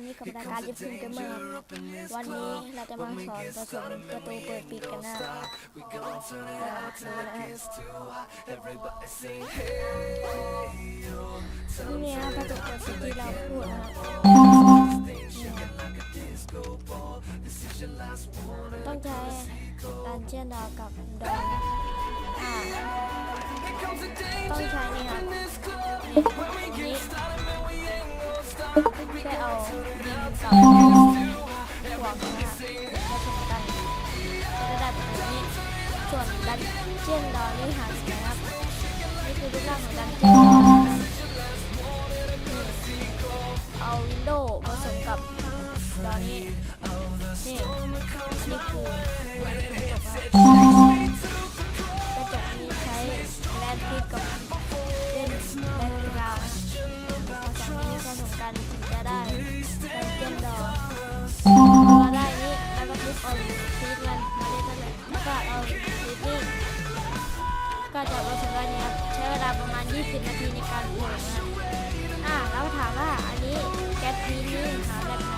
ตอนนี้กับรายการยิปซิมเกมเมอร์วันนี้เราจะมาสอนผสมประตูเปิดปิดกันนะอ่าดูนะฮะนี่นะประตูเปิดปิดที่เราพูดนะฮะต้องใช้ดันเจียนดาวกับดอนอ่าต้องใช้นี่ครับ นี่แค่าดินกับห่วนะคะผสมกันจะได้แบบนี้ส่วนดันเจียนดอนนี่หาสนะครับนี่คือรูปร่างของดันเจียนดอนนะครับนี่เอาวินโดว์ผสมกับดอนนี่นี่นี่คือกระจก เอาคลิกมันมาเล่นกันเลยแล้วก็เอาคลิกนี่ก็จะประสบการณ์นี้ครับใช้เวลาประมาณ 20 นาทีในการปลูนะครับอ่าแล้วถามว่าอันนี้แก๊สพีนี่หาแบบไหน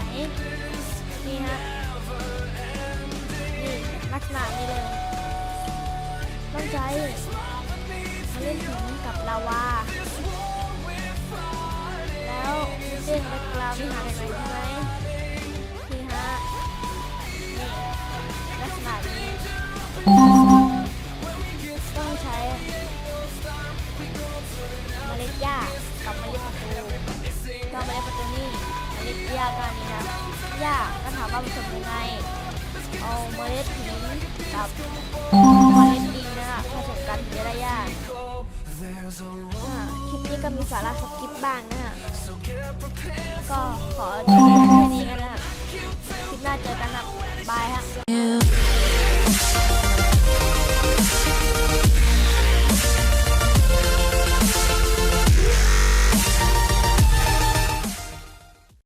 นี่ฮะนี่ลักษณะนี้เลยต้องใช้มาเล่นหินกับลาวาแล้วเส้นแบ็คกราวด์ที่หาแบบไหนใช่ไหม มล็ดหญ้ากับเมล็ดประตูก็เมล็ดประตูนี่เมล็ดหญ้าก็อันนี้นะหญ้าก็ถามว่าผสมยังไง เอาเมล็ดหินกับเมล็ดดินนะคะผสมกันถึงจะได้หญ้าอ่าคลิปนี้ก็มีสาระสกิปบ้างนะฮะก็ขอจบแค่นี้กันนะ